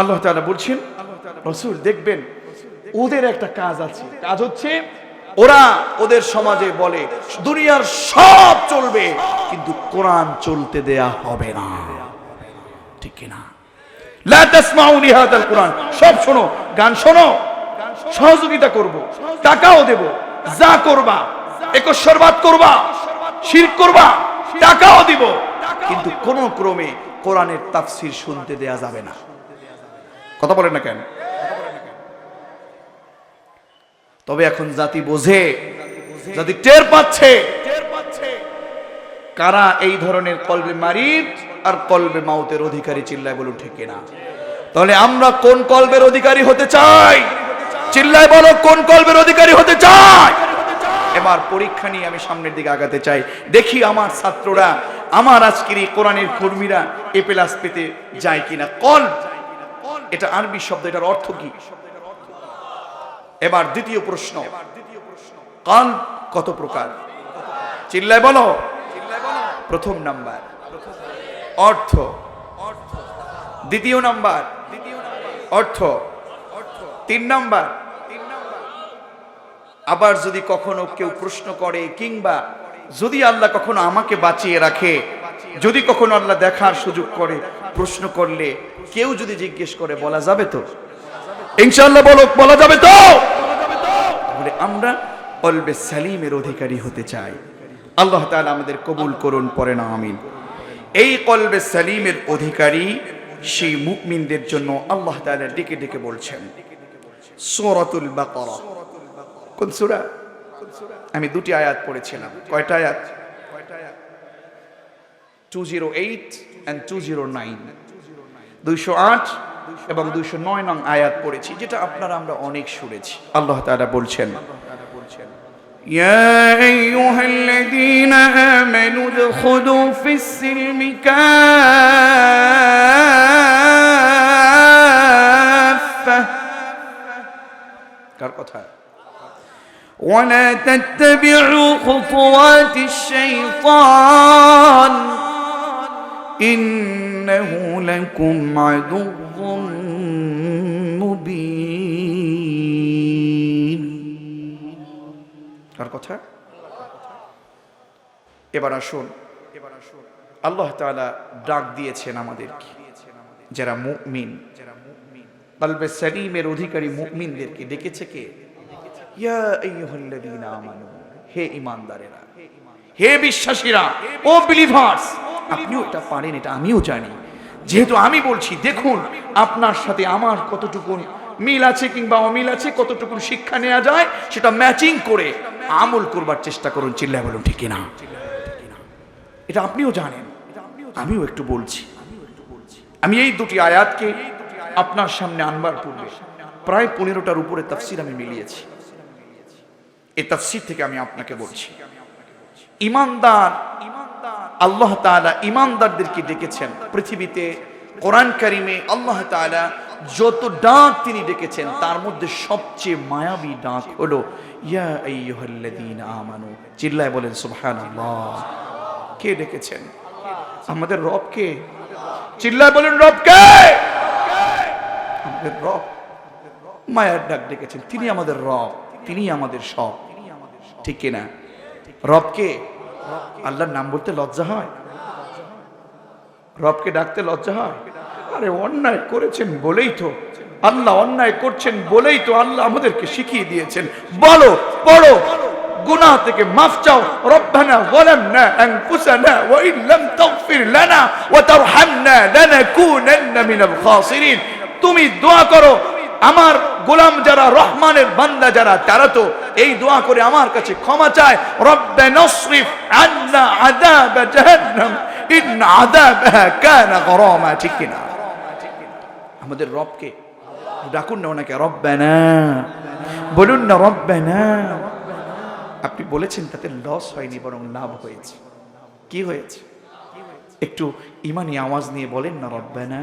আল্লাহ বলছেন, রসুল দেখবেন ওদের একটা কাজ আছে। কাজ হচ্ছে ওরা ওদের সমাজে বলে, দুনিয়ার সব চলবে, কিন্তু কোরআন চলতে দেয়া হবে না। ঠিক কিনা? সব শোনো, গান শোনো, সহযোগিতা করব, টাকাও দেব, যা করবা একশ্বরবাদ করবা, শিরক করবা, টাকাও দিব। কিন্তু কোন ক্রমে কোরআনের তাফসির শুনতে দেয়া যাবে না। কথা বলেন না কেন? তবে এখন জাতি বোঝে, জাতি টের পাচ্ছে। কারা এই ধরনের কলবে মারিদ আর কলবে মাউতের অধিকারী চিল্লায় বলুন ঠিক কিনা? তাহলে আমরা কোন কলবের অধিকারী হতে চাই? চিল্লায় বলো, কোন কলবের অধিকারী হতে চাই? এবার পরীক্ষা নিয়ে আমি সামনের দিকে আগাতে চাই। দেখি আমার ছাত্ররা, আমার আজকের এই কোরআনের কর্মীরা এ প্লাস পেতে যায় কিনা। কল এটা আরবি শব্দ, এটার অর্থ কি? এবার দ্বিতীয় প্রশ্ন। কাল কত প্রকার? চিল্লায় বলো। প্রথম নাম্বার। অর্থ। দ্বিতীয় নাম্বার। অর্থ। তিন নাম্বার। আবার যদি কখনো কেউ প্রশ্ন করে, কিংবা যদি আল্লাহ কখনো আমাকে বাঁচিয়ে রাখে, যদি কখনো আল্লাহ দেখার সুযোগ করে প্রশ্ন করলে কেউ যদি জিজ্ঞেস করে বলা যাবে তো? ইনশাল্লাহ বলো বলা যাবে তো? তাহলে আমরা অলবে সালিমের অধিকারী হতে চাই। আল্লাহ তাআলা আমাদের কবুল করুন পরে না আমিন। এই কলবে সালিমের অধিকারী সেই মুকমিনদের জন্য আল্লাহ তাআলা ডেকে ডেকে বলছেন সূরাতুল বাকারা। কোন সূরা? আমি দুটি আয়াত পড়েছিলাম। কয়টা আয়াত? Two zero eight and two zero nine দুইশো আট এবং দুইশো নয় নং আয়াত পড়েছি যেটা আপনারা আমরা অনেক শুনেছি আল্লাহ তাআলা বলছেন يا أيها الذين آمنوا ادخلوا في السلم كافة কার কথা ولا تتبعوا خطوات الشيطان إنه لكم عدو مبين কার কথা এবার আসুন এবার আসুন আল্লাহ তাআলা ডাক দিয়েছেন আমাদেরকে যারা মুমিন যারা মুমিন কলবে সালিমের অধিকারী মুমিনদেরকে ডেকেছে কে ইয়া আইয়ুহাল্লাযীনা আমানু হে ঈমানদারেরা হে বিশ্বাসীরা ও বিলিভার্স আপনিও এটা পারেন, এটা আমিও জানি। যেহেতু আমি বলছি, দেখুন, আপনার সাথে আমার কতটুকু মিল আছে কিংবা অমিল আছে কতটুকু শিক্ষা নেওয়া যায়, সেটা ম্যাচিং করে আমল করবার চেষ্টা করুন, চিল্লায় বলুন, ঠিক না এটা আপনিও জানেন, আমিও একটু বলছি। আমি এই দুটি আয়াতকে আপনার সামনে আনবার পূর্বে প্রায় পনেরোটার উপরে তাফসির আমি মিলিয়েছি। এই তাফসির থেকে আমি আপনাকে বলছি। ইমানদার আল্লাহ তাআলা ইমানদারদেরকে ডেকেছেন। পৃথিবীতে কোরআন কারিমে আল্লাহ তাআলা যত ডাক তিনি ডেকেছেন, তার মধ্যে সবচেয়ে মায়াবী ডাক হলো আমানু। চিল্লায় বলেন, সুবহানাল্লাহ। কে ডেকেছেন? আমাদের রব কে? চিল্লায় বলেন, রব কে? আমাদের রব মায়ার ডাক ডেকেছেন। তিনি আমাদের রব তিনি আমাদের সব। ঠিক কিনা? রবকে আল্লাহর নাম বলতে লজ্জা হয়। রবকে ডাকতে লজ্জা হয়। আরে, অন্যায় করেছেন বলেই তো। আল্লাহ অন্যায় করছেন বলেই তো আল্লাহ আমাদেরকে শিখিয়ে দিয়েছেন। বলো, পড়ো। গুনাহ থেকে মাফ চাও। রব্বানা যালামনা আনফুসানা ওয়া ইন লাম তাগফির লানা ওয়া তারহামনা লানাকুনান্না মিনাল খাসিরিন। তুমি দোয়া করো, আমার গোলাম যারা, রহমানের বান্দা যারা, তারা তো এই দোয়া করে আমার কাছে ক্ষমা চায়। রব্বে নসরিফ আন্না আযাব জাহান্নাম ইন আযাবাহা কানা গরামা, ঠিক কিনা? আমাদের রবকে ডাকুন না ওনাকে, রব্বানা। বলুন না, রব্বানা। আপনি বলেছেন তাতে লস হয়নি, বরং লাভ হয়েছে। কি হয়েছে? একটু ইমানি আওয়াজ নিয়ে বলেন না, রব্বানা।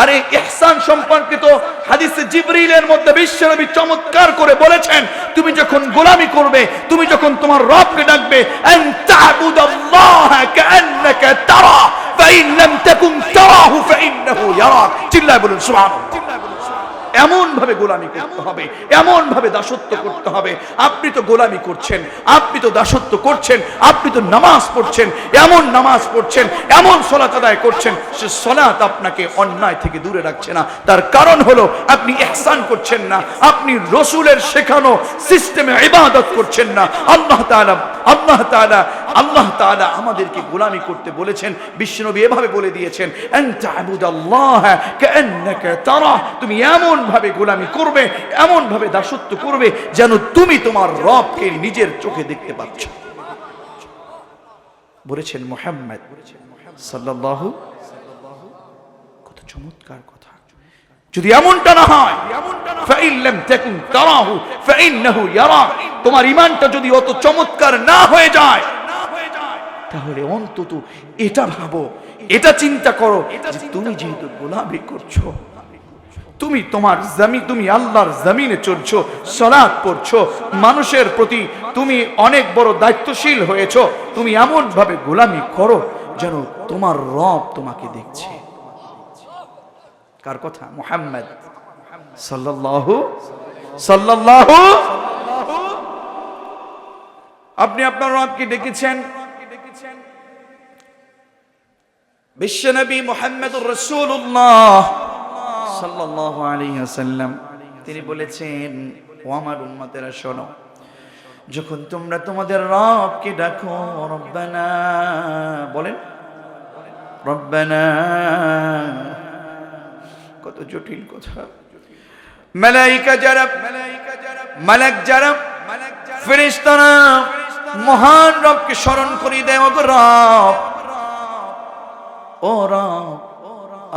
আরে ইহসান সম্পর্কিত হাদিসে জিবরিলের মধ্যে বিশ্বনবী চমৎকার করে বলেছেন, তুমি যখন গোলামি করবে, তুমি যখন তোমার রবকে ডাকবে চিল্লায় বলুন, সুবহানাল্লাহ। এমন ভাবে গোলামি করতে হবে এমন ভাবে দাসত্ব করতে হবে। আপনি তো গোলামি করছেন আপনি তো দাসত্ব করছেন আপনি তো নামাজ পড়ছেন এমন নামাজ পড়ছেন এমন সলাত আদায় করছেন সে সলাত আপনাকে অন্যায় থেকে দূরে রাখছে না। তার কারণ হলো আপনি ইহসান করছেন না আপনি রসুলের শেখানো সিস্টেমে ইবাদত করছেন না। আল্লাহ তাআলা আল্লাহ তাআলা আল্লাহ তাআলা আমাদেরকে গোলামি করতে বলেছেন বিশ্বনবী এভাবে বলে দিয়েছেন আনতা আবুদাল্লাহ কান্নাকা তারা তুমি এমন ভাবে গোলামি করবে এমন ভাবে দাসত্ব করবে যেন তুমি তোমার রবকে নিজের চোখে দেখতে পাচ্ছ। বলেছেন মোহাম্মদ সাল্লাল্লাহু, কত চমৎকার কথা। যদি এমনটা না হয় তোমার ঈমানটা যদি অত চমৎকার না হয়ে যায়, তাহলে অন্তত এটা ভাবো, এটা চিন্তা করো তুমি যেহেতু গোলামি করছ তুমি তোমার জমি, তুমি আল্লাহর জমিনে চলছো সলাৎ পড়ছো, মানুষের প্রতি তুমি অনেক বড় দায়িত্বশীল হয়েছো, তুমি এমন ভাবে গোলামি করো যেন তোমার রব তোমাকে দেখছে। কার কথা? মুহাম্মদ সাল্লাল্লাহু সাল্লাল্লাহু। আপনি আপনার রবকে ডেকেছেন। বিশ্বনবী মোহাম্মদুর রসুল্লাহ সাল্লাল্লাহু আলাইহি তিনি বলেছেন, ও আমার উম্মতেরা, শোনো, যখন তোমরা তোমাদের রবকে ডাকো, রব্বানা, বলেন, রব্বানা, কত জটিল কথা। মালাইকা যারা মালাক যারা, ফেরেশতারা মহান রবকে স্মরণ করি দেয়, ওগো রব, ও রব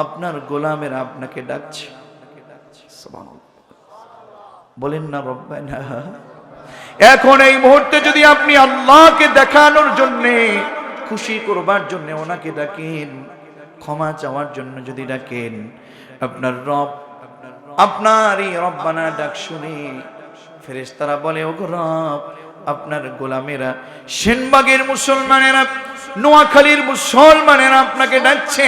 আপনার গোলামের আপনাকে ডাকছে। বলেন না রব্বানা এখন এই মুহূর্তে যদি আপনি আল্লাহকে দেখানোর জন্য, খুশি করবার জন্য ওনাকে ডাকেন, ক্ষমা চাওয়ার জন্য যদি ডাকেন, আপনার রব আপনার এই রব্বানা ডাক শুনে ফেরেশতারা বলে ও রব, আপনার গোলামেরা, সেনবাগের মুসলমানেরা, নোয়াখালীর মুসলমানেরা আপনাকে ডাকছে।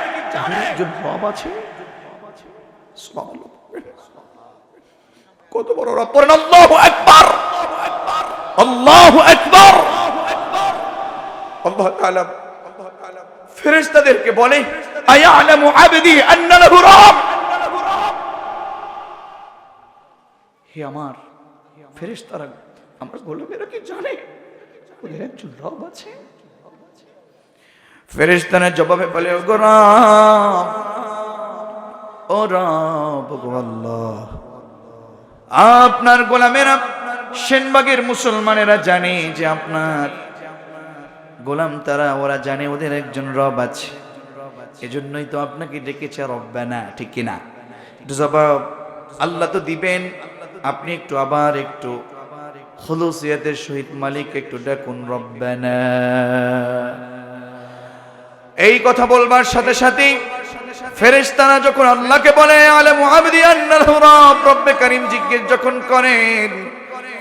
একজন রব আছে। কত বড় রব পড়েন আল্লাহু আকবার! আল্লাহু আকবার! আল্লাহ তাআলা ফেরেশতাদেরকে বলে, আয়ালামু আবদি আন্না লাহু রব! হে আমার ফেরেশতারা, আমার গোলামেরা কি জানে? ওদের একজন রব আছে। ফেরেশতারা জবাবে বলে ও রব, ও গো আল্লাহ, আপনার গোলামেরা সেনবাগের মুসলমানেরা জানে যে আপনার গোলাম তারা, ওরা জানে ওদের একজন রব আছে। এজন্যই তো আপনাকে ডেকেছে রব্বানা, ঠিক কিনা একটু জবাব আল্লাহ তো দিবেন। আপনি একটু আবার একটু হলুসিয়াতের সহিত মালিক একটু ডাকুন, রব্বানা। এই কথা বলবার সাথে সাথেই ফেরেশতারা যখন আল্লাহকে বলে, আলে মুহাম্মদি করিম জিজ্ঞেস যখন করেন,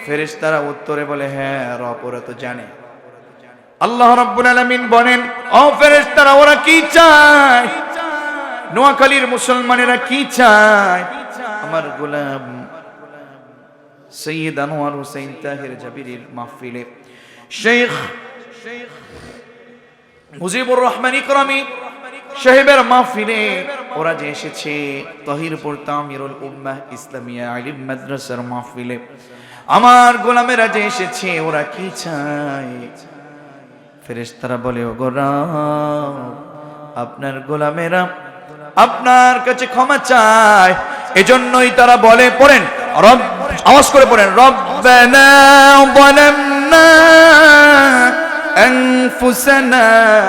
ফেরেশতারা উত্তরে বলে হ্যাঁ রব, ওরা তো জানে। আল্লাহ রাব্বুল আলামিন বলেন, ও ফেরেশতারা, ওরা কি চায়? নোয়াখালীর মুসলমানেরা কি চায়? আমার গোলাম সৈয়দ আনোয়ার হোসেন তাহির জাবিরের মাহফিলে, শেখ মুজিবুর রহমান ইকরামি সাহেবের মাহফিলে ওরা যে এসেছে, তহিরপুর তামিরুল উম্মাহ ইসলামিয়া আলিম মাদ্রাসার মাহফিলে। আমার গোলামেরা যে এসেছে, ওরা কি চায়? ফেরেশতারা বলে ও গোলাম আপনার গোলামেরা আপনার কাছে ক্ষমা চায়। এজন্যই তারা বলে, পড়েন, রব, আওয়াজ করে পড়েন, রব্বানা যালামনা أنفسنا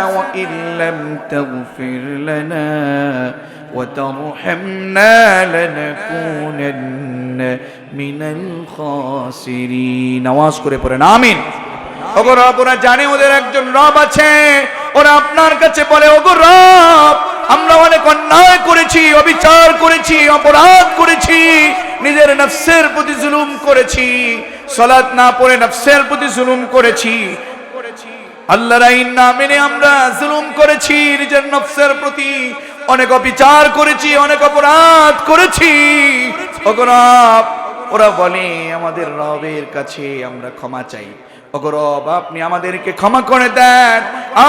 وإن لم تغفر لنا وترحمنا لنكونن من الخاسرين আওয়াজ করে পড়েন আমিন ওগো রব ওরা জানে ওদের একজন রব আছে ওরা আপনার কাছে বলে ওগো রব আমরা অনেক অন্যায় করেছি অবিচার করেছি অপরাধ করেছি নিজের নফসের প্রতি জুলুম করেছি সলাৎ না পড়ে নফসের প্রতি জুলুম করেছি আল্লাহর আইন না মেনে আমরা জুলুম করেছি, নিজের নফসের প্রতি অনেক অবিচার করেছি, অনেক অপরাধ করেছি। ওগো রব, ওরা বলে, আমাদের রবের কাছে আমরা ক্ষমা চাই। ওগো রব, আপনি আমাদেরকে ক্ষমা করে দেন,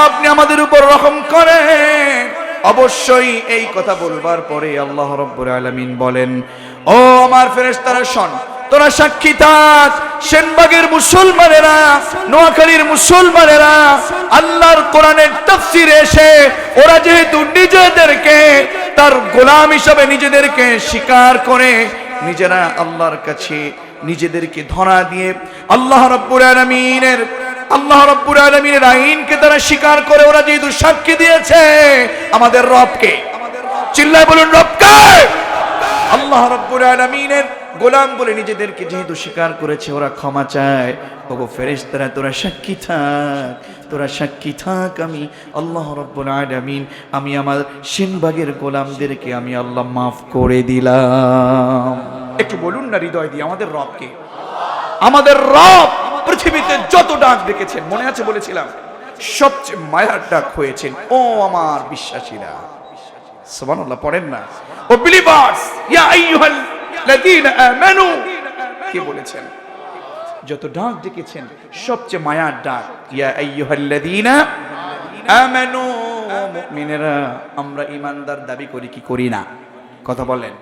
আপনি আমাদের উপর রকম করেন। অবশ্যই এই কথা বলবার পরে আল্লাহ রব্বুর আলামিন বলেন, ও আমার ফেরেশতারা, শোন তোরা সাক্ষী থাক। সেনবাগের মুসলমানেরা, নোয়াখালীর মুসলমানেরা, আল্লাহর কোরআনের তফসিরে এসে ওরা যেহেতু নিজেদেরকে, তার গোলাম হিসাবে নিজেদেরকে স্বীকার করে, নিজেরা আল্লাহর কাছে নিজেদেরকে ধরা দিয়ে আল্লাহ রব্বুর আলমিনের, আল্লাহ রব্বুর আলমিনের আইনকে তারা স্বীকার করে ওরা যেহেতু সাক্ষী দিয়েছে, আমাদের রবকে, চিল্লায় বলুন রবকে! আল্লাহ রব্বুর আলমিনের গোলাম বলে নিজেদেরকে যেহেতু স্বীকার করেছে, ওরা ক্ষমা চায়। ওগো ফেরেশতারা, তোরা সাক্ষী থাক, তোরা সাক্ষী থাক আমি আল্লাহ রব্বুল আলামিন, আমি আমার সিনবাগের গোলামদেরকে আমি আল্লাহ মাফ করে দিলাম। একটু বলুন না হৃদয় দিয়ে, আমাদের রবকে। আমাদের রব পৃথিবীতে যত ডাক দেখেছেন, মনে আছে বলেছিলাম, সবচেয়ে মায়ার ডাক হয়েছেন, ও আমার বিশ্বাসীরা। সুবহানাল্লাহ পড়েন না। ও বিলিভার্স ইয়া আইয়ুহাল লাযীনা আমানু। কে বলেছেন? যত ডাক ডেকেছেন সবচেয়ে মায়ার ডাক ইয়া আইয়ুহাল লাযীনা আমানু। মুমিনেরা আমরা ইমানদার দাবি করি কি করি না? কথা বলেন।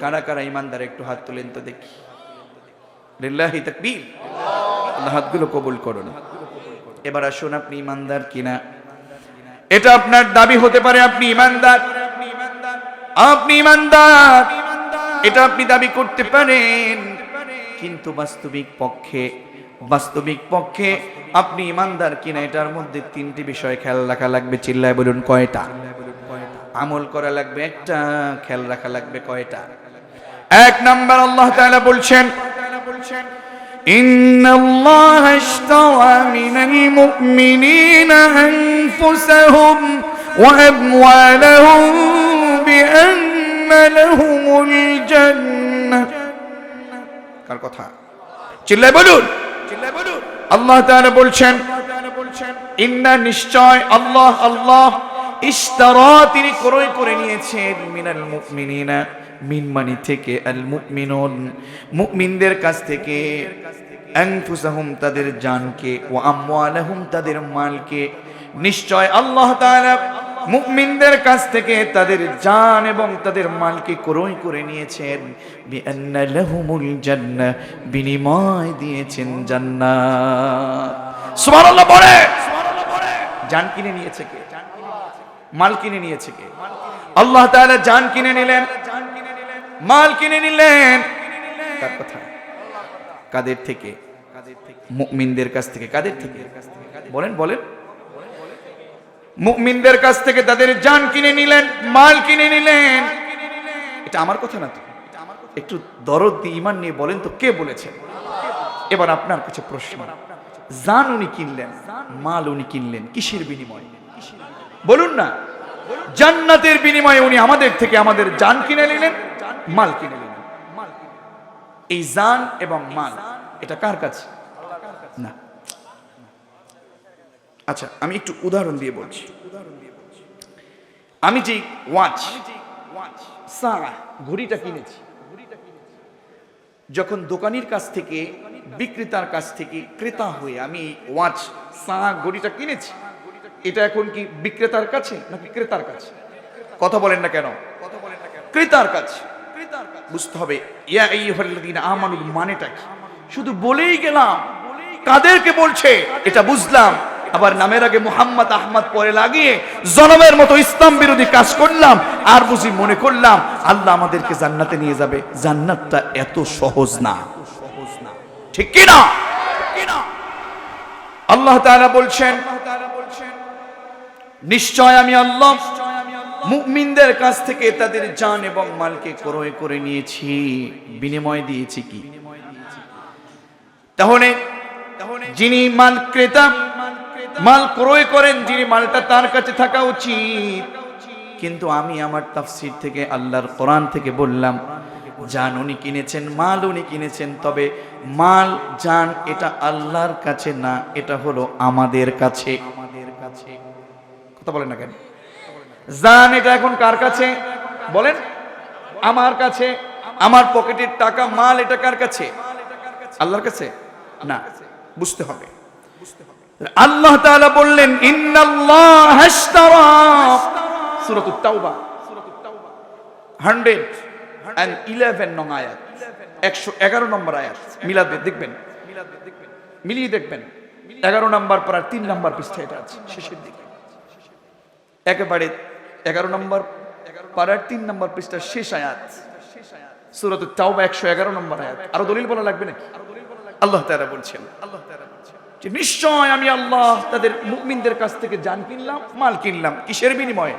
কারা কারা ইমানদার একটু হাত তুলেন তো দেখি। লিল্লাহি তাকবীর। আল্লাহ হাতগুলো কবুল করুন। এবার আসুন আপনি ইমানদার কিনা? এটা আপনার দাবি হতে পারে আপনি ইমানদার আপনি ইমানদার এটা আপনি দাবি করতে পারেন কিন্তু বাস্তবিক পক্ষে বাস্তবিক পক্ষে আপনি ইমানদার কিনা এটার মধ্যে তিনটি বিষয় খেয়াল রাখা লাগবে চিল্লায় বলুন কয়টা আমল করা লাগবে একটা খেয়াল রাখা লাগবে কয়টা এক নাম্বার আল্লাহ তাআলা বলছেন إن الله اشترى من المؤمنين أنفسهم وأموالهم بأن لهم الجنة কার কথা চিল্লাই বলুন চিল্লাই বলুন আল্লাহ তাআলা বলছেন ইন্না নিশ্চয় আল্লাহ আল্লাহ ইশতারা তিনি ক্রয় করে নিয়েছেন মিনাল মুমিনিনা মিন মানি থেকে আল মুমিনুন মুমিনদের কাছ থেকে আনফুসাহুম তাদের জানকে ও আমওয়ালাহুম তাদের মালকে নিশ্চয় আল্লাহ তাআলা মুমিনদের কাছ থেকে তাদের জান এবং তাদের মালকে ক্রয় করে নিয়েছেন। বিনিময় দিয়েছেন জান্নাত। সুবহানাল্লাহ জান কিনে নিয়েছে কে? মাল কিনে নিয়েছে কে? আল্লাহ তাআলা জান কিনে নিলেন। মাল কিনে নিলেন। কার কথা? কাদের থেকে? মুমিনদের কাছ থেকে। কাদের থেকে? বলেন বলেন। মুমিনদের কাছ থেকে তাদের জান কিনে নিলেন, মাল কিনে নিলেন। এটা আমার কথা না তো? একটু দরদ দিয়ে ইমান নিয়ে বলেন তো, কে বলেছেন এবার আপনার কাছে প্রশ্ন। জান উনি কিনলেন, মাল উনি কিনলেন, কিসের বিনিময়ে? বলুন না। জান্নাতের বিনিময়ে উনি আমাদের থেকে আমাদের জান কিনে নিলেন, মাল কিনে নিলেন। এই জান এবং মাল, এটা কার কাছে? না। আচ্ছা আমি একটু উদাহরণ দিয়ে বলছি। আমি যে ওয়াচ সারা ঘড়িটা কিনেছি। যখন দোকানির কাছ থেকে, বিক্রেতার কাছ থেকে ক্রেতা হয়ে আমি ওয়াচ সারা ঘড়িটা কিনেছি, এটা এখন কি বিক্রেতার কাছে নাকি ক্রেতার কাছে? কথা বলেন না কেন? ক্রেতার কাছে। বুঝতে হবে, ইয়া আইয়ুহাল্লাযীনা আমানুর মানেটা কি? শুধু বলেই গেলাম, কাদেরকে বলছে? এটা বুঝলাম। আবার নামের আগে মুহাম্মদ আহমদ পরে লাগিয়ে জনমের মতো ইসলাম বিরোধী কাজ করলাম, আর বুঝি মনে করলাম, আল্লাহ আমাদেরকে জান্নাতে নিয়ে যাবে। জান্নাতটা এত সহজ না। ঠিক কি না? আল্লাহ তাআলা বলছেন, নিশ্চয় আমি আল্লাহ মুমিনদের কাছ থেকে তাদের জান এবং মালকে ক্রয় করে নিয়েছি, বিনিময় দিয়েছি কি? তাহলে, যিনি মাল ক্রেতা মাল ক্রয় করেন যিনি মালটা তার কাছে থাকা উচিত। কিন্তু আমি আমার তাফসির থেকে, আল্লাহর কোরআন থেকে বললাম, জান উনি কিনেছেন, মাল উনি কিনেছেন, তবে মাল, জান এটা আল্লাহর কাছে না, এটা হলো আমাদের কাছে। আমাদের কাছে কথা বলেন না কেন? জান এটা এখন কার কাছে? বলেন, আমার কাছে, আমার পকেটের টাকা, মাল এটা কার কাছে? আল্লাহর কাছে? না, বুঝতে হবে। আল্লাহ তাআলা বললেন, ইন্নাল্লাহ হাশতারা সূরাতুত তাওবা। 111 নং আয়াত। 111 নম্বর আয়াত। দেখবেন। মিলিয়ে দেখবেন। 11 নম্বর পর 3 নম্বর পৃষ্ঠা এটা আছে, শেষের দিকে। একেবারে 11 নম্বর পারার 3 নম্বর পৃষ্ঠা শেষ আয়াত। সূরাতুত তাওবা 111 নম্বর আয়াত। আরও দলিল বলা লাগবে নাকি? আল্লাহ তাআলা বলছেন আল্লাহ তাআলা বলছেন। যে নিশ্চয় আমি আল্লাহ তাদের মুমিনদের কাছ থেকে জান কিনলাম, মাল কিনলাম, কিসের বিনিময়ে?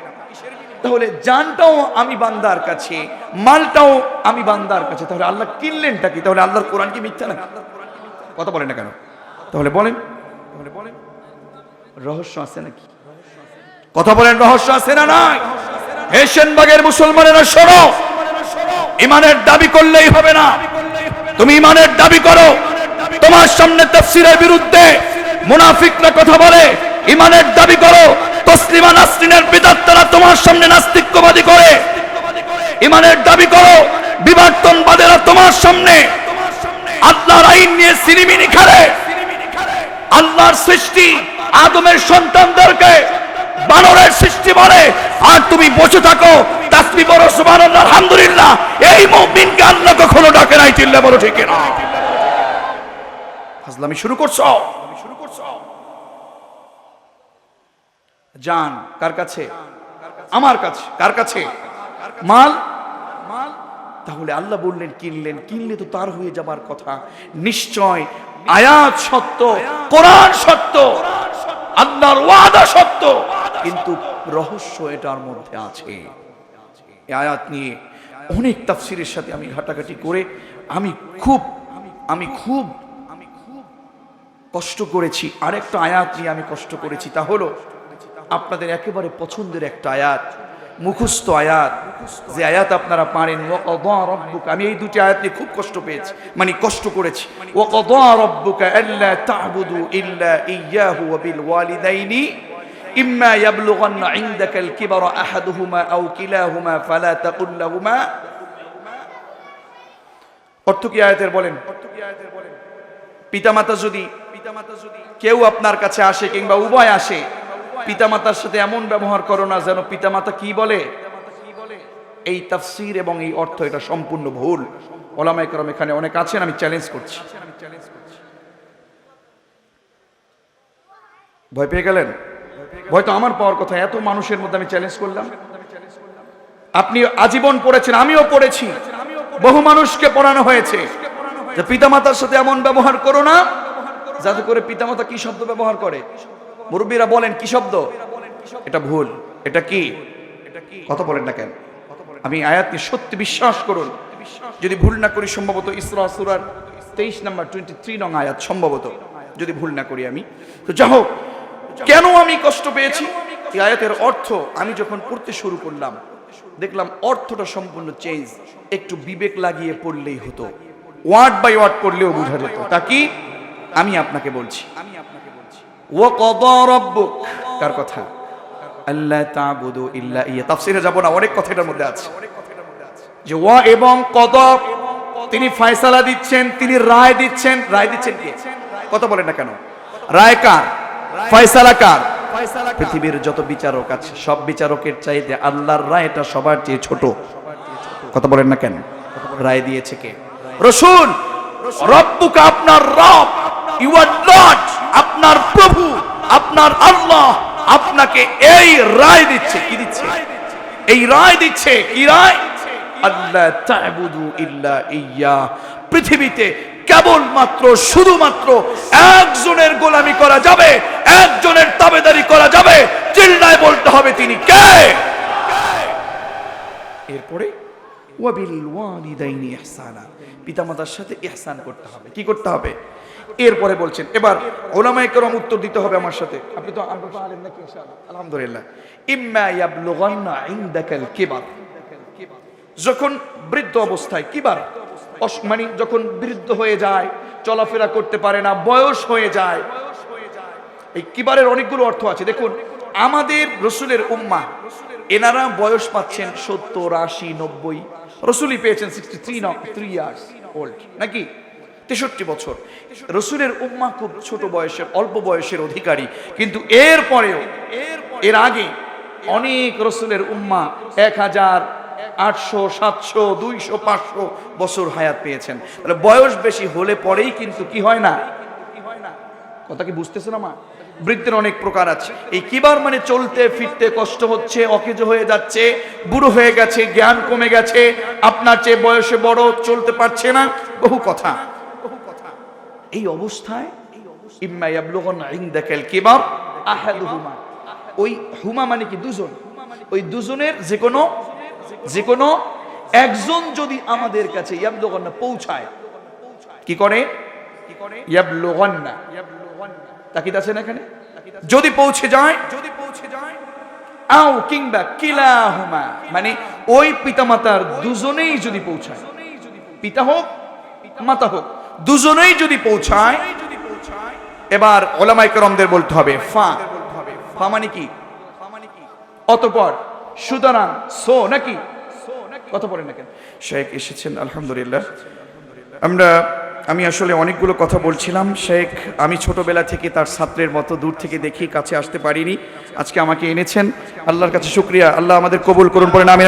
তাহলে জানটাও আমি বান্দার কাছে, মালটাও আমি বান্দার কাছে। তাহলে আল্লাহ কিনলেনটা কি? তাহলে আল্লাহর কোরআন কি মিথ্যা না কথা বলেন না কেন? তাহলে বলেন তাহলে বলেন। রহস্য আছে নাকি? কথা বলেন, রহস্য আছে না নাই? হেসেনবাগের মুসলমানেরা শোনো, ইমানের দাবি করলেই হবে না। তুমি ইমানের দাবি করো তোমার সামনে তাফসিরের বিরুদ্ধে মুনাফিকরা কথা বলে ইমানের দাবি করো, তসলিমা নাসরিনের বিদাত্তারা তোমার সামনে নাস্তিক্যবাদী করে। ইমানের দাবি করো, বিবর্তনবাদেরা তোমার সামনে আল্লাহর আইন নিয়ে সিনিমিনি খেলে। আল্লাহর সৃষ্টি আদমের সন্তানদেরকে বানরের সৃষ্টি বলে। আর তুমি বসে থাকো, তাসবি বড় সুবহানাল্লাহ, আলহামদুলিল্লাহ। এই মুমিনকে আল্লাহ কখনো ডাকে নাই চিল্লা বড় ঠিক না ফাজলামি শুরু করছ? শুরু করছ? জান, কার কাছে? আমার কাছে, কার কাছে? মাল? মাল? তাহলে আল্লাহ বললেন, কিনলেন, কিনলে তো তার হয়ে যাবার কথা। নিশ্চয় আয়াত সত্য, কোরআন সত্য, আল্লাহর ওয়াদা সত্য, কিন্তু রহস্য এটার মধ্যে আছে। আয়াত নিয়ে অনেক তাফসিরের সাথে আমি ঘাটাঘাটি করে আমি খুব আমি খুব কষ্ট করেছি, আরেকটা আয়াত নিয়ে আমি কষ্ট করেছি, তা হলো আপনাদের একেবারে পছন্দের একটা আয়াত, মুখস্থ আয়াত, যে আয়াত আপনারা পারেন রাব্বুকা আমি এই দুটি আয়াত নিয়ে খুব কষ্ট পেয়েছি মানে কষ্ট করেছি, ওয়াকাদা রাব্বুকা আল্লা তা'বুদু ইয়াহু আয়াতের বলেন? পিতামাতা যদি কেউ আপনার কাছে আসে কিংবা উভয় আসে, পিতামাতার সাথে এমন ব্যবহার করো না যেন পিতামাতা কি বলে? এই তাফসির এবং এই অর্থ এটা সম্পূর্ণ ভুল। এখানে অনেক আছেন, আমি চ্যালেঞ্জ করছি। ভয় পেয়ে গেলেন? ভয় তো আমার পাওয়ার কথা, এত মানুষের মধ্যে আমি চ্যালেঞ্জ করলাম। আপনি আজীবন পড়েছেন, আমিও পড়েছি। বহু মানুষকে পড়ানো হয়েছে। যে পিতামাতার সাথে এমন ব্যবহার করো না যাতে করে পিতামাতা কি শব্দ ব্যবহার করে? মুরব্বীরা বলেন, কি শব্দ? এটা ভুল। এটা কি? কথা বলেন না কেন? আমি আয়াতকে সত্যি বিশ্বাস করুন। যদি ভুল না করি, সম্ভবত ইসরা সুরার তেইশ নাম্বার টোয়েন্টি থ্রি নং আয়াত সম্ভবত। যদি ভুল না করি আমি। তো যা হোক, কেন আমি কষ্ট পেয়েছি? এই আয়াতের অর্থ আমি যখন পড়তে শুরু করলাম, দেখলাম অর্থটা সম্পূর্ণ চেঞ্জ একটু বিবেক লাগিয়ে পড়লেই হতো। ওয়ার্ড বাই ওয়ার্ড পড়লেও বোঝা যেত। তা কি? আমি আপনাকে বলছি। আমি আপনাকে বলছি। ও কদ রব্বুক। কার কথা? আল্লাহ তাবুদু ইল্লা ইয়া। তাফসিরে যাব না অনেক কথা এটার মধ্যে আছে। যে ওয়া এবং কদ তিনি ফয়সালা দিচ্ছেন তিনি রায় দিচ্ছেন। রায় দিচ্ছেন কে? কথা বলেন না কেন? রায় কার? ফয়সালা কার? পৃথিবীর যত বিচারক আছে সব বিচারকের চাইতে আল্লাহর রায়টা সবার চেয়ে ছোট। কথা বলেন না কেন? রায় দিয়েছে কে? রসুল! রব্বুকা আপনার রব! ইউ আর নট আপনার প্রভু, আপনার আল্লাহ আপনাকে এই রায় দিচ্ছে। কি দিচ্ছে? এই রায় দিচ্ছে কি রায়? আল্লাহ তা'বুদু ইল্লা ইয়া। পৃথিবীতে কেবলমাত্র, শুধুমাত্র একজনের গোলামি করা যাবে, একজনের তাবেদারি করা যাবে চিল্লায় বলতে হবে তিনি কে? এরপরে, ওয়াবিল ওয়ালিদাইনি ইহসানা। পিতামাতার সাথে ইহসান করতে হবে। কি করতে হবে? এরপরে বলছেন এবার ওলামায় কেরাম উত্তর দিতে হবে আমার সাথে। আপনি তো আলহামদুলিল্লাহ। ইম্মা ইয়াবলুগান্না ইনদাকাল কিবার। যখন বৃদ্ধ অবস্থায় কিবার? মানে যখন বৃদ্ধ হয়ে যায় চলাফেরা করতে পারে না বয়স হয়ে যায়। এই কিবারের অনেকগুলো অর্থ আছে। দেখুন আমাদের রসুলের উম্মা এনারা বয়স পাচ্ছেন সত্তর আশি নব্বই। রসুলই পেয়েছেন sixty three three years old নাকি? তেষট্টি বছর। রসুলের উম্মা খুব ছোট বয়সের, অল্প বয়সের অধিকারী। কিন্তু এর পরেও এর আগে অনেক রসুলের উম্মা এক হাজার আটশো, সাতশো, দুইশো, পাঁচশো বছর হায়াত পেয়েছেন। তাহলে বয়স বেশি হলে পরেই কিন্তু কি হয় না? কথা কি বুঝতেছেন আমার? বৃদ্ধের অনেক প্রকার আছে। এই কিবার মানে চলতে, ফিরতে কষ্ট হচ্ছে, অকেজ হয়ে যাচ্ছে, বুড়ো হয়ে গেছে, জ্ঞান কমে গেছে, আপনার চেয়ে বয়সে বড় চলতে পারছে না, বহু কথা। এই অবস্থায়, ইম্মা ওই হুমা মানে কি? দুজন। ওই দুজনের যে কোনো যে কোনো একজন যদি আমাদের কাছে পৌঁছায়, কি করে? আছে না এখানে? যদি পৌঁছে যায় যদি পৌঁছে যায় আও কিংবা মানে ওই পিতামাতার দুজনেই যদি পৌঁছায়, পিতা হোক, মাতা হোক দুজনেই যদি পৌঁছায়, এবার ওলামাই করমদের বলতে হবে, ফা। ফা মানে কি? অতপর, সুতরাং, সো নাকি? কত পড়ে না কেন? শেখ এসেছেন, আলহামদুলিল্লাহ। আমরা, আমি আসলে অনেকগুলো কথা বলছিলাম। শেখ, আমি ছোটবেলা থেকে তার ছাত্রের মতো দূর থেকে দেখি, কাছে আসতে পারিনি। আজকে আমাকে এনেছেন। আল্লাহর কাছে শুক্রিয়া। আল্লাহ আমাদের কবুল করুন, পরে আমি